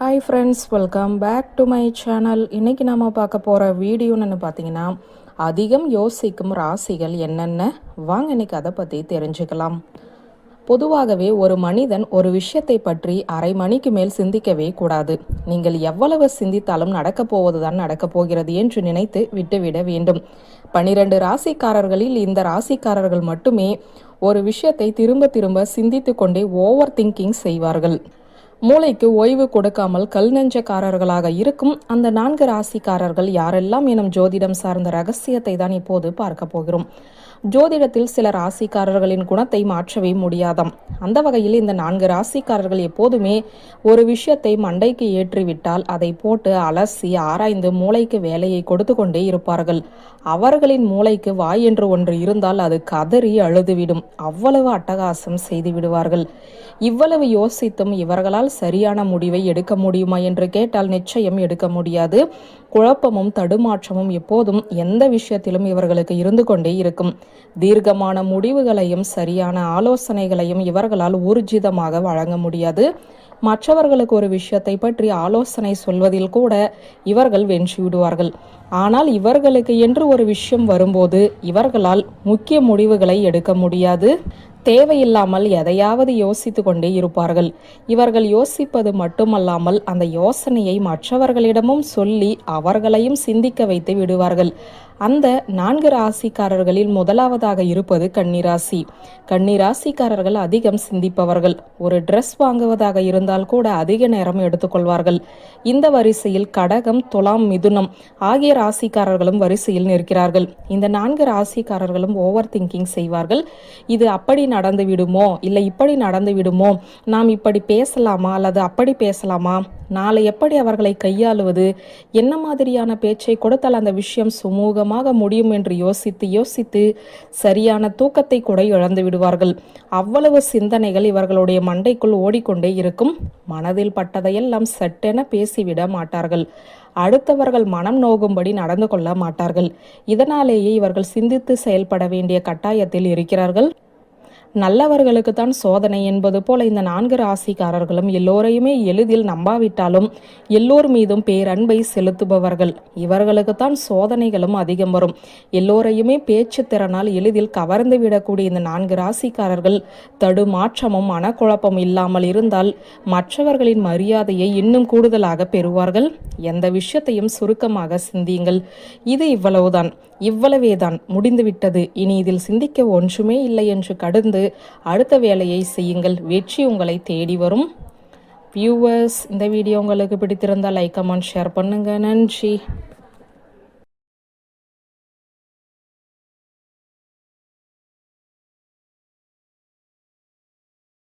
Hi friends welcome back to my channel இன்றைக்கி நாம் பார்க்க போகிற வீடியோன்னு பார்த்தீங்கன்னா அதிகம் யோசிக்கும் ராசிகள் என்னென்ன? வாங்க இன்னைக்கு அதை பற்றி தெரிஞ்சுக்கலாம். பொதுவாகவே ஒரு மனிதன் ஒரு விஷயத்தை பற்றி அரை மணிக்கு மேல் சிந்திக்கவே கூடாது. நீங்கள் எவ்வளவு சிந்தித்தாலும் நடக்கப் போவதுதான் நடக்கப் போகிறது என்று நினைத்து விட்டுவிட வேண்டும். பனிரெண்டு ராசிக்காரர்களில் இந்த ராசிக்காரர்கள் மட்டுமே ஒரு விஷயத்தை திரும்ப திரும்ப சிந்தித்து கொண்டே ஓவர் திங்கிங் செய்வார்கள். மூளைக்கு ஓய்வு கொடுக்காமல் கல் நெஞ்சக்காரர்களாக இருக்கும் அந்த நான்கு ராசிக்காரர்கள் யாரெல்லாம் எனும் ஜோதிடம் சார்ந்த ரகசியத்தை தான் இப்போது பார்க்க போகிறோம். ஜோதிடத்தில் சில ராசிக்காரர்களின் குணத்தை மாற்றவே முடியாதாம். அந்த வகையில் இந்த நான்கு ராசிக்காரர்கள் எப்போதுமே ஒரு விஷயத்தை மண்டைக்கு ஏற்றிவிட்டால் அதை போட்டு அலசி ஆராய்ந்து மூளைக்கு வேலையை கொடுத்து கொண்டே இருப்பார்கள். அவர்களின் மூளைக்கு வாய் என்று ஒன்று இருந்தால் அது கதறி அழுதுவிடும். அவ்வளவு அட்டகாசம் செய்து விடுவார்கள். இவ்வளவு யோசித்தும் இவர்களால் சரியான முடிவை எடுக்க முடியுமா என்று கேட்டால் நிச்சயம் எடுக்க முடியாது. குழப்பமும் தடுமாற்றமும் எப்போதும் எந்த விஷயத்திலும் இவர்களுக்கு இருந்து கொண்டே இருக்கும். தீர்க்கமான முடிவுகளையும் சரியான ஆலோசனைகளையும் இவர்களால் ஊர்ஜிதமாக வழங்க முடியாது. மற்றவர்களுக்கு ஒரு விஷயத்தை பற்றி ஆலோசனை சொல்வதில் கூட இவர்கள் வென்று விடுவார்கள். ஆனால் இவர்களுக்கு என்று ஒரு விஷயம் வரும்போது இவர்களால் முக்கிய முடிவுகளை எடுக்க முடியாது. தேவையில்லாமல் எதையாவது யோசித்து கொண்டே இருப்பார்கள். இவர்கள் யோசிப்பது மட்டுமல்லாமல் அந்த யோசனையை மற்றவர்களிடமும் சொல்லி அவர்களையும் சிந்திக்க வைத்து விடுவார்கள். அந்த நான்கு ராசிக்காரர்களில் முதலாவதாக இருப்பது கன்னிராசி. கன்னிராசிக்காரர்கள் அதிகம் சிந்திப்பவர்கள். ஒரு ட்ரெஸ் வாங்குவதாக இருந்தால் கூட அதிக நேரம் எடுத்துக்கொள்வார்கள். இந்த வரிசையில் கடகம் துலாம் மிதுனம் ஆகிய ராசிக்காரர்களும் வரிசையில் நிற்கிறார்கள். இந்த நான்கு ராசிக்காரர்களும் ஓவர் திங்கிங் செய்வார்கள். இது அப்படி நடந்து விடுமோ? இல்லை இப்படி நடந்து விடுமோ? நாம் இப்படி பேசலாமா? அல்லது அப்படி பேசலாமா? நாளை எப்படி அவர்களை கையாளுவது? என்ன மாதிரியான பேச்சை கொடுத்தால் அந்த விஷயம் சுமூகமாக முடியும் என்று யோசித்து யோசித்து சரியான தூக்கத்தை கூட இழந்து விடுவார்கள். அவ்வளவு சிந்தனைகள் இவர்களுடைய மண்டைக்குள் ஓடிக்கொண்டே இருக்கும். மனதில் பட்டதையெல்லாம் சட்டென பேசிவிட மாட்டார்கள். அடுத்தவர்கள் மனம் நோகும்படி நடந்து கொள்ள மாட்டார்கள். இதனாலேயே இவர்கள் சிந்தித்து செயல்பட வேண்டிய கட்டாயத்தில் இருக்கிறார்கள். நல்லவர்களுக்கு தான் சோதனை என்பது போல இந்த நான்கு ராசிக்காரர்களும் எல்லோரையுமே எளிதில் நம்பாவிட்டாலும் எல்லோர் மீதும் பேரன்பை செலுத்துபவர்கள். இவர்களுக்கு தான் சோதனைகளும் அதிகம் வரும். எல்லோரையுமே பேச்சு திறனால் எளிதில் கவர்ந்து விடக்கூடிய இந்த நான்கு ராசிக்காரர்கள் தடுமாற்றமும் மனக்குழப்பம் இல்லாமல் இருந்தால் மற்றவர்களின் மரியாதையை இன்னும் கூடுதலாக பெறுவார்கள். எந்த விஷயத்தையும் சுருக்கமாக சிந்தியுங்கள். இது இவ்வளவுதான். இவ்வளவேதான். முடிந்துவிட்டது. இனி இதில் சிந்திக்க ஒன்றுமே இல்லை என்று கடந்து அடுத்த வேலையை செய்யுங்கள். வெற்றி உங்களை தேடி வரும். வியூவர்ஸ் இந்த வீடியோ உங்களுக்கு பிடித்திருந்தால் லைக் கமெண்ட் ஷேர் பண்ணுங்கள் நன்றி.